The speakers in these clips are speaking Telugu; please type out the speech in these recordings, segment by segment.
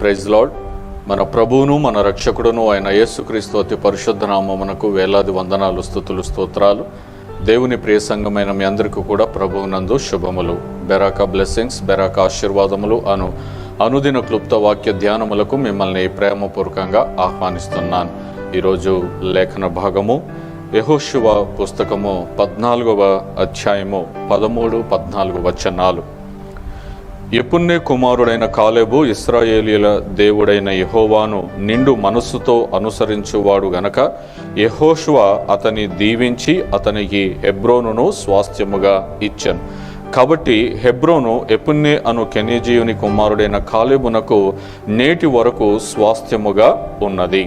ప్రైజ్ లాడ్ మన ప్రభువును మన రక్షకుడును ఆయన యేసుక్రీస్తు అతి పరిశుద్ధ నామమునకు వేలాది వందనాలు స్థుతులు స్తోత్రాలు. దేవుని ప్రియ సంఘమైన మీ అందరికీ కూడా ప్రభువునందు శుభములు. బెరాక బ్లెస్సింగ్స్ బెరాక ఆశీర్వాదములు అను అనుదిన క్లుప్త వాక్య ధ్యానములకు మిమ్మల్ని ప్రేమపూర్వకంగా ఆహ్వానిస్తున్నాను. ఈరోజు లేఖన భాగము యహోశివ పుస్తకము పద్నాలుగవ అధ్యాయము పదమూడు పద్నాలుగు వచనాలు. ఎపున్నే కుమారుడైన కాలేబు ఇస్రాయేలీల దేవుడైన యహోవాను నిండు మనస్సుతో అనుసరించువాడు గనక యెహోషువ అతని దీవించి అతనికి హెబ్రోనును స్వాస్థ్యముగా ఇచ్చాను. కాబట్టి హెబ్రోను ఎపున్నే అను కెనీజీయుని కుమారుడైన కాలేబునకు నేటి వరకు స్వాస్థ్యముగా ఉన్నది.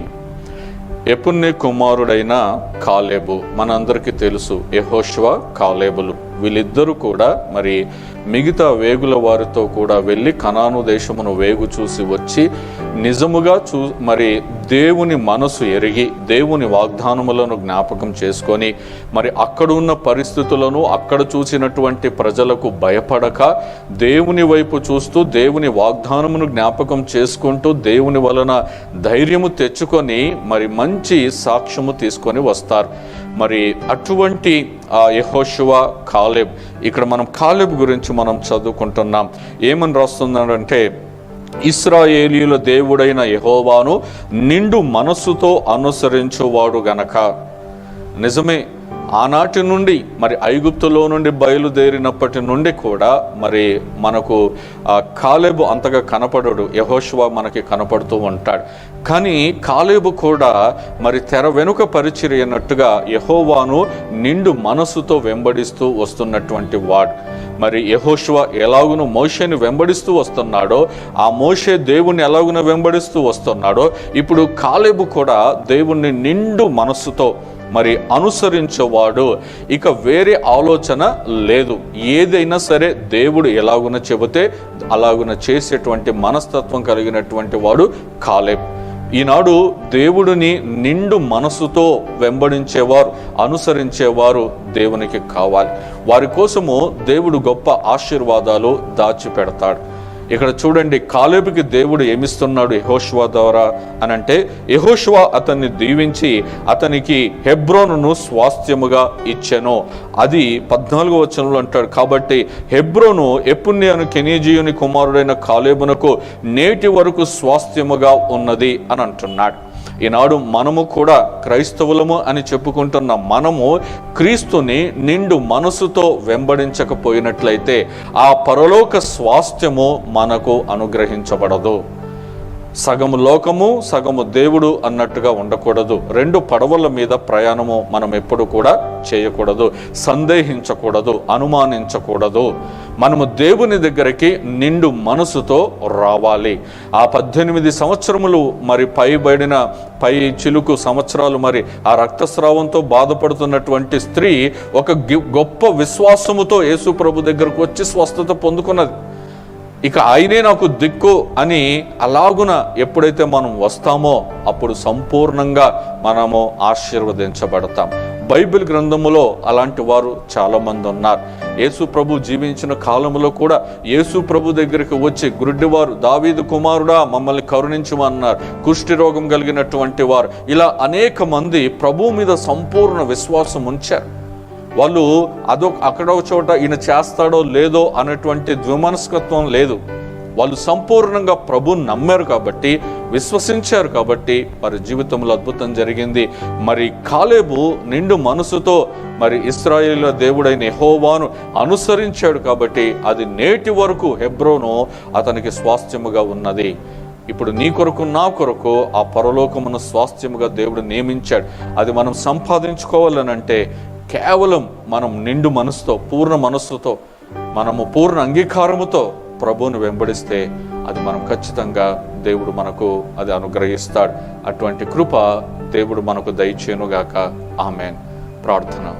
ఎపున్నే కుమారుడైన కాలేబు మనందరికీ తెలుసు యహోష్వ కాలేబులు వీళ్ళిద్దరూ కూడా మరి మిగతా వేగుల వారితో కూడా వెళ్ళి కనాను దేశమును వేగు చూసి వచ్చి నిజముగా చూ మరి దేవుని మనసు ఎరిగి దేవుని వాగ్దానములను జ్ఞాపకం చేసుకొని మరి అక్కడ ఉన్న పరిస్థితులను అక్కడ చూసినటువంటి ప్రజలకు భయపడక దేవుని వైపు చూస్తూ దేవుని వాగ్దానమును జ్ఞాపకం చేసుకుంటూ దేవుని వలన ధైర్యము తెచ్చుకొని మరి మంచి సాక్ష్యము తీసుకొని వస్తారు. మరి అటువంటి ఆ యహోశువ కాలేబ్. ఇక్కడ మనం కాలేబ్ గురించి మనం చదువుకుంటున్నాం. ఏమని రాస్తున్నాడంటే ఇస్రాయేలీల దేవుడైన యహోవాను నిండు మనస్సుతో అనుసరించువాడు గనక. నిజమే ఆనాటి నుండి మరి ఐగుప్తులో నుండి బయలుదేరినప్పటి నుండి కూడా మరి మనకు ఆ కాలేబు అంతగా కనపడడు. యహోశివ మనకి కనపడుతూ ఉంటాడు. కానీ కాలేబు కూడా మరి తెర వెనుక పరిచర్యనట్టుగా యహోవాను నిండు మనస్సుతో వెంబడిస్తూ వస్తున్నటువంటి వాడు. మరి యహోశివ ఎలాగును మోషేని వెంబడిస్తూ వస్తున్నాడో ఆ మోషే దేవుణ్ణి ఎలాగున వెంబడిస్తూ వస్తున్నాడో ఇప్పుడు కాలేబు కూడా దేవుణ్ణి నిండు మనస్సుతో మరి అనుసరించేవాడు. ఇక వేరే ఆలోచన లేదు. ఏదైనా సరే దేవుడు ఎలాగున చెబితే అలాగున చేసేటువంటి మనస్తత్వం కలిగినటువంటి వాడు కాలేబ్. ఈనాడు దేవుడిని నిండు మనసుతో వెంబడించేవారు అనుసరించేవారు దేవునికి కావాలి. వారి కోసము దేవుడు గొప్ప ఆశీర్వాదాలు దాచిపెడతాడు. ఇక్కడ చూడండి కాలేబుకి దేవుడు ఏమిస్తున్నాడు యహోష్వా ద్వారా అని అంటే యహోష్వా అతన్ని దీవించి అతనికి హెబ్రోనును స్వాస్థ్యముగా ఇచ్చెను. అది పద్నాలుగో వచనంలో అంటాడు కాబట్టి హెబ్రోను ఎపుణ్యను కెనీజీయుని కుమారుడైన కాలేబునకు నేటి వరకు స్వాస్థ్యముగా ఉన్నది అని అంటున్నాడు. ఈనాడు మనము కూడా క్రైస్తవులము అని చెప్పుకుంటున్న మనము క్రీస్తుని నిండు మనసుతో వెంబడించకపోయినట్లయితే ఆ పరలోక స్వాస్థ్యము మనకు అనుగ్రహించబడదు. సగము లోకము సగము దేవుడు అన్నట్టుగా ఉండకూడదు. రెండు పడవల మీద ప్రయాణము మనం ఎప్పుడు కూడా చేయకూడదు. సందేహించకూడదు అనుమానించకూడదు. మనము దేవుని దగ్గరికి నిండు మనసుతో రావాలి. ఆ పద్దెనిమిది సంవత్సరములు మరి పైబడిన పై చిలుకు సంవత్సరాలు మరి ఆ రక్తస్రావంతో బాధపడుతున్నటువంటి స్త్రీ ఒక గొప్ప విశ్వాసముతో యేసు ప్రభు దగ్గరకు వచ్చి స్వస్థత పొందుకున్నది. ఇక ఆయనే నాకు దిక్కు అని అలాగున ఎప్పుడైతే మనం వస్తామో అప్పుడు సంపూర్ణంగా మనము ఆశీర్వదించబడతాం. బైబిల్ గ్రంథములో అలాంటి వారు చాలామంది ఉన్నారు. యేసు ప్రభు జీవించిన కాలంలో కూడా యేసు ప్రభు దగ్గరికి వచ్చి గురుడివారు దావీదు కుమారుడా మమ్మల్ని కరుణించమన్నారు. కుష్టి రోగం కలిగినటువంటి వారు. ఇలా అనేక మంది ప్రభు మీద సంపూర్ణ విశ్వాసం ఉంచారు. వాళ్ళు అదో అక్కడ ఒక చోట ఈయన చేస్తాడో లేదో అనేటువంటి ద్విమనస్కత్వం లేదు. వాళ్ళు సంపూర్ణంగా ప్రభు నమ్మారు కాబట్టి విశ్వసించారు కాబట్టి వారి జీవితంలో అద్భుతం జరిగింది. మరి కాలేబు నిండు మనసుతో మరి ఇస్రాయేల్ దేవుడైన హోవాను అనుసరించాడు కాబట్టి అది నేటి వరకు హెబ్రోను అతనికి స్వాస్థ్యముగా ఉన్నది. ఇప్పుడు నీ కొరకు నా కొరకు ఆ పరలోకమును స్వాస్థ్యముగా దేవుడు నియమించాడు. అది మనం సంపాదించుకోవాలనంటే కేవలం మనం నిండు మనసుతో పూర్ణ మనస్సుతో మనము పూర్ణ అంగీకారముతో ప్రభువును వెంబడిస్తే అది మనం ఖచ్చితంగా దేవుడు మనకు అది అనుగ్రహిస్తాడు. అటువంటి కృప దేవుడు మనకు దయచేనుగాక ఆమెన్. ప్రార్థన.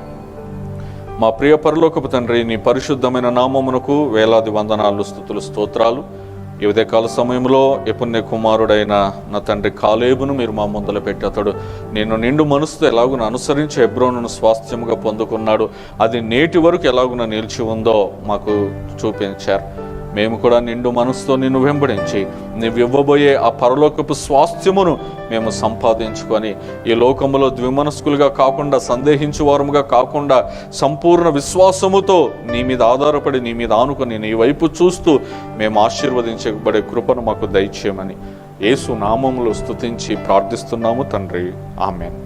మా ప్రియ పరలోకపు తండ్రి నీ పరిశుద్ధమైన నామమునకు వేలాది వందనాలు స్థుతులు స్తోత్రాలు. ఈ ఉదయకాల సమయంలో ఎపుణ్య కుమారుడైన నా తండ్రి కాలేబును మీరు మా ముందల పెట్టి అతడు నేను నిండు మనసుతో ఎలాగున అనుసరించి ఎబ్రోను స్వాస్థ్యముగా పొందుకున్నాడు అది నేటి వరకు ఎలాగున నిలిచి ఉందో మాకు చూపించారు. మేము కూడా నిండు మనసుతో నిన్ను వెంబడించి నువ్వు ఇవ్వబోయే ఆ పరలోకపు స్వాస్థ్యమును మేము సంపాదించుకొని ఈ లోకములో ద్విమనస్కులుగా కాకుండా సందేహించు వారముగా కాకుండా సంపూర్ణ విశ్వాసముతో నీ మీద ఆధారపడి నీ మీద ఆనుకొని నీ వైపు చూస్తూ మేము ఆశీర్వదించబడే కృపను మాకు దయచేయమని యేసు నామములు స్తుతించి ప్రార్థిస్తున్నాము తండ్రి. ఆమెన్.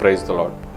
Praise the lord